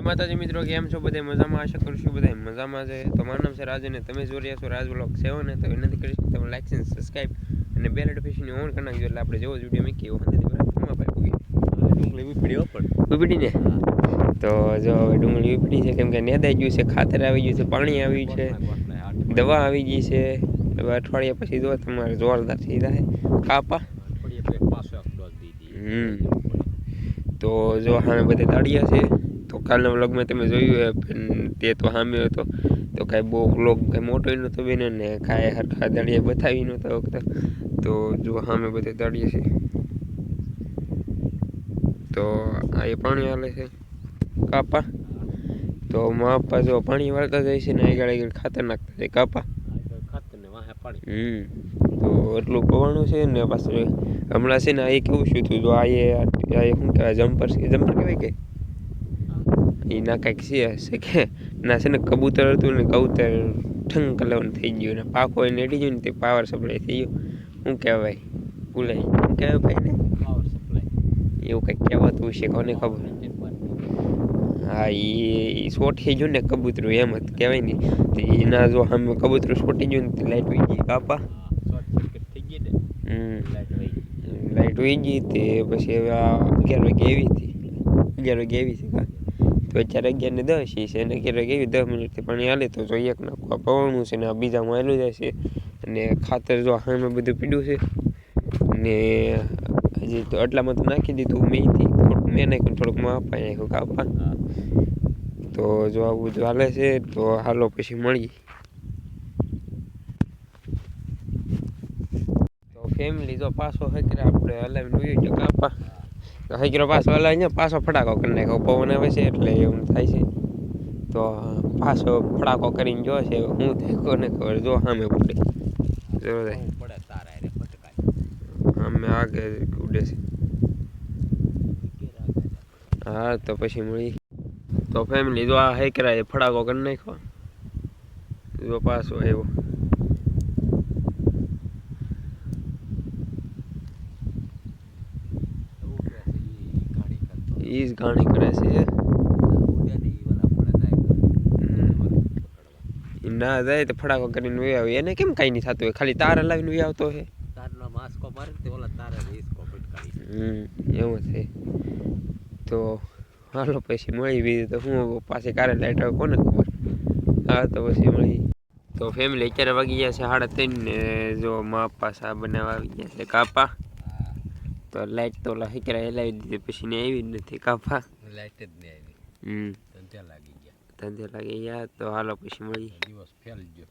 જય માતાજી મિત્રો કેમ છો બધા? મજામાં? આશા કરું છું બધા મજામાં છે. તો મારું નામ છે રાજ અને તમે જોઈ રહ્યા છો રાજ બ્લોગ સેવન ને તો વિનંતી કરીશ તમે લાઈક અને સબસ્ક્રાઈબ અને બેલ નોટિફિકેશન ઓન કરી નાખજો એટલે આપણે જેવો જ વીડિયો મૂકીએ એવો નથી બરાબર પાઈ પૂગી ડુંગળી ઉપડી પણ. ઉપડી તો જો હવે ડુંગળી ઉપડી છે કેમ કે નેદાઈ ગયું છે ખાતર આવી ગયું છે પાણી આવી છે દવા આવી ગઈ છે. હવે અઠવાડિયા પછી જો તમારે જોરદાર થઈ જાય. કાપા હમ. તો જો હામે બધે તળિયા છે. તો કાલના વ્લોગમાં તમે જોયું તે તો સામે હતો. તો કાંઈ બહુ વ્લોગ કાંઈ મોટો નહોતો બન્યો ને કાંઈ હરખા દાડિયા બતાવી નહોતા વખતે. તો જો સામે બધે દાડિયા છે. તો આ એ પાણી હાલે છે, કાપા. તો માપા જો પાણી વાળતા જાય છે ને આગળ આગળ ખાતર નાખતા જાય કાપા. હમ, તો એટલું પવાણું છે ને પાછું હમણાં છે ને આ કેવું શું થયું? જો આ એ શું કહેવાય, જમ્પર જમ્પર કહેવાય કે? એ ના કાંઈક છે હશે કે? ના છે ને કબૂતર હતું ને કબૂતર ઠંગ કલરનું થઈ ગયું ને પાકો એને એડી ગયું ને તે પાવર સપ્લાય થઈ ગયું. શું કહેવાય? ભૂલાય શું કહેવાય ભાઈ ને એવું કંઈક કહેવાતું હશે કોને ખબર? હા એ સોટી ગયું ને કબૂતરું એમ જ કહેવાય ને. તો એના જો સામે કબૂતરું સોટી ગયું ને લાઇટ લાઈટ વહી ગઈ કાપા. હમ. લાઈટ વહી ગઈ. તે પછી હવે આ અગિયાર વાગે આવી હતી. અગિયાર વાગે આવી કા તો અત્યારે અગિયાર ને દસ છે. અગિયાર વાગે આવી દસ મિનિટથી પાણી હાલે તો જોઈએ નાખવા પવનનું છે ને આ બીજામાં હાલું જાય છે. અને ખાતર જો સામે બધું પીડ્યું છે. ને હજી તો આટલામાં તો નાખી દીધું મેંથી. થોડુંક મેં નાખ્યું થોડુંકમાં અપાઈ નાખ્યું કાપા તો જો આવું બધું હાલે છે તો હાલો પછી મળીએ. તો ફેમિલી જો પાછો હકરે આપણે હલાવીને ઉઈ ગયો કાપા હકરો પાછો અહીંયા પાછો ફટાકો કરી નાખ્યો પવન આવે છે એટલે એવું થાય છે. તો પાછો ફટાકો કરીને જો છે હું થાય કોને ખબર? જો સામે ઉડે જો થાય સામે આગળ ઉડે છે. હા તો પછી મળી. તો ફેમિલી જો આ હેકરા એ ફડાકો કરી નાખ્યો. જો પાછો આવ્યો. ઈ જ ગાણી કરે છે ના જાય તો ફડાકો કરીને વહી આવે. એને કેમ કાંઈ નહીં થતું હોય? ખાલી તાર હલાવીને વહી આવતો હે. હમ એવું છે. તો હાલો પછી મળી બીજું તો હું પાસે કારે લાઈટ આવે કોને ખબર? હા તો પછી મળી. તો ફેમિલી અત્યારે વાગી ગયા છે સાડા ત્રણ ને જો મા સા બનાવવા આવી ગયા છે કાપા. તો લાઈટ તો ઓલા હિકરા હલાવી દીધી પછી ને આવી જ નથી કાપા. લાઈટ જ નહીં આવી. હમ. ધંધે લાગી ગયા. ધંધે લાગી ગયા તો હાલો પછી મળી દિવસ ફેલ ગયો.